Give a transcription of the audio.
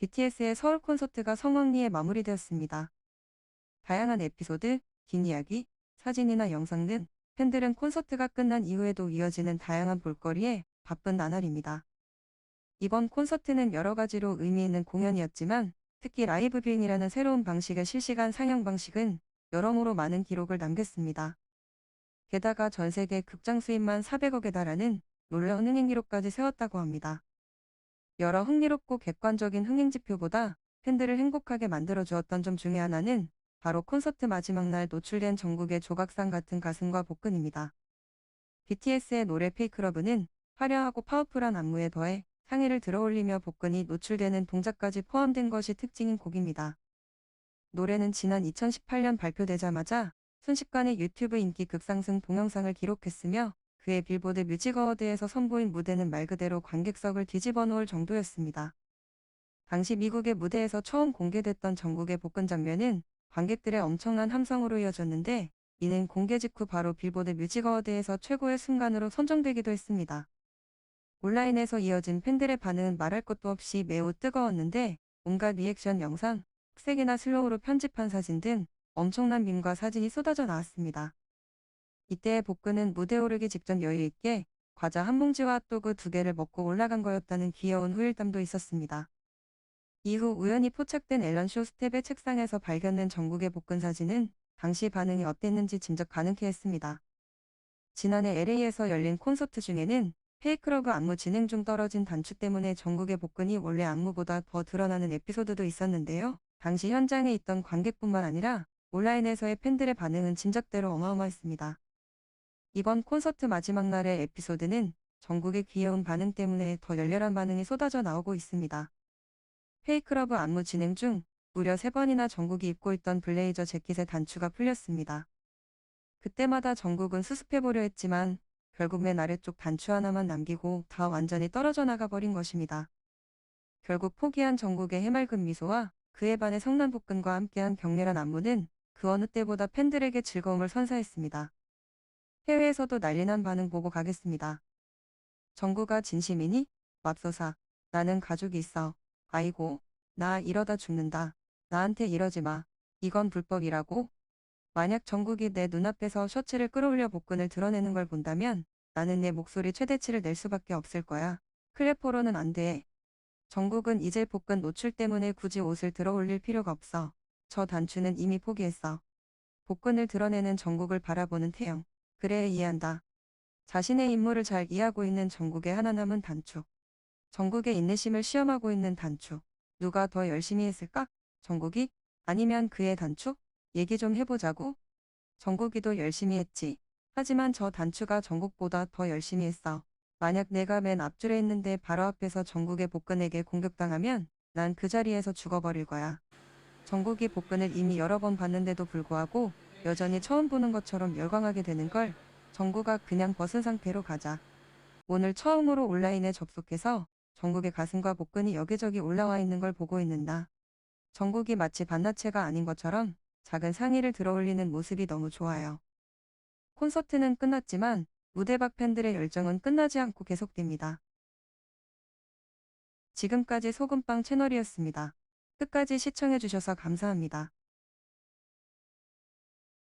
BTS의 서울 콘서트가 성황리에 마무리되었습니다. 다양한 에피소드, 긴 이야기, 사진이나 영상 등 팬들은 콘서트가 끝난 이후에도 이어지는 다양한 볼거리에 바쁜 나날입니다. 이번 콘서트는 여러 가지로 의미 있는 공연이었지만 특히 라이브 뷰잉이라는 새로운 방식의 실시간 상영 방식은 여러모로 많은 기록을 남겼습니다. 게다가 전 세계 극장 수입만 400억에 달하는 놀라운 흥행 기록까지 세웠다고 합니다. 여러 흥미롭고 객관적인 흥행 지표보다 팬들을 행복하게 만들어 주었던 점 중에 하나는 바로 콘서트 마지막 날 노출된 전국의 조각상 같은 가슴과 복근입니다. BTS의 노래 페이크러브는 화려하고 파워풀한 안무에 더해 상의를 들어올리며 복근이 노출되는 동작까지 포함된 것이 특징인 곡입니다. 노래는 지난 2018년 발표되자마자 순식간에 유튜브 인기 급상승 동영상을 기록했으며 그의 빌보드 뮤직 어워드에서 선보인 무대는 말 그대로 관객석을 뒤집어 놓을 정도였습니다. 당시 미국의 무대에서 처음 공개됐던 전국의 복근 장면은 관객들의 엄청난 함성으로 이어졌는데 이는 공개 직후 바로 빌보드 뮤직 어워드에서 최고의 순간으로 선정되기도 했습니다. 온라인에서 이어진 팬들의 반응은 말할 것도 없이 매우 뜨거웠는데 온갖 리액션 영상, 흑색이나 슬로우로 편집한 사진 등 엄청난 밈과 사진이 쏟아져 나왔습니다. 이때의 복근은 무대 오르기 직전 여유 있게 과자 한 봉지와 핫도그 두 개를 먹고 올라간 거였다는 귀여운 후일담도 있었습니다. 이후 우연히 포착된 앨런 쇼 스텝의 책상에서 발견된 전국의 복근 사진은 당시 반응이 어땠는지 짐작 가능케 했습니다. 지난해 LA에서 열린 콘서트 중에는 페이크러브 안무 진행 중 떨어진 단추 때문에 전국의 복근이 원래 안무보다 더 드러나는 에피소드도 있었는데요. 당시 현장에 있던 관객뿐만 아니라 온라인에서의 팬들의 반응은 짐작대로 어마어마했습니다. 이번 콘서트 마지막 날의 에피소드는 전국의 귀여운 반응 때문에 더 열렬한 반응이 쏟아져 나오고 있습니다. 페이크러브 안무 진행 중 무려 3번이나 전국이 입고 있던 블레이저 재킷의 단추가 풀렸습니다. 그때마다 전국은 수습해보려 했지만 결국 맨 아래쪽 단추 하나만 남기고 다 완전히 떨어져 나가버린 것입니다. 결국 포기한 전국의 해맑은 미소와 그에 반해 성난복근과 함께한 격렬한 안무는 그 어느 때보다 팬들에게 즐거움을 선사했습니다. 해외에서도 난리난 반응 보고 가겠습니다. 정구가 진심이니? 맙소사. 나는 가족이 있어. 아이고. 나 이러다 죽는다. 나한테 이러지 마. 이건 불법이라고? 만약 정국이 내 눈앞에서 셔츠를 끌어올려 복근을 드러내는 걸 본다면 나는 내 목소리 최대치를 낼 수밖에 없을 거야. 클래포로는 안 돼. 정국은 이제 복근 노출 때문에 굳이 옷을 들어올릴 필요가 없어. 저 단추는 이미 포기했어. 복근을 드러내는 정국을 바라보는 태영. 그래 이해한다. 자신의 임무를 잘 이해하고 있는 정국의 하나 남은 단추. 정국의 인내심을 시험하고 있는 단추. 누가 더 열심히 했을까? 정국이? 아니면 그의 단추? 얘기 좀 해보자고. 정국이도 열심히 했지. 하지만 저 단추가 정국보다 더 열심히 했어. 만약 내가 맨 앞줄에 있는데 바로 앞에서 정국의 복근에게 공격당하면 난 그 자리에서 죽어버릴 거야. 정국이 복근을 이미 여러 번 봤는데도 불구하고 여전히 처음 보는 것처럼 열광하게 되는 걸 정국아 그냥 벗은 상태로 가자. 오늘 처음으로 온라인에 접속해서 정국의 가슴과 복근이 여기저기 올라와 있는 걸 보고 있는다. 정국이 마치 반나체가 아닌 것처럼 작은 상의를 들어올리는 모습이 너무 좋아요. 콘서트는 끝났지만 무대 밖 팬들의 열정은 끝나지 않고 계속됩니다. 지금까지 소금빵 채널이었습니다. 끝까지 시청해주셔서 감사합니다.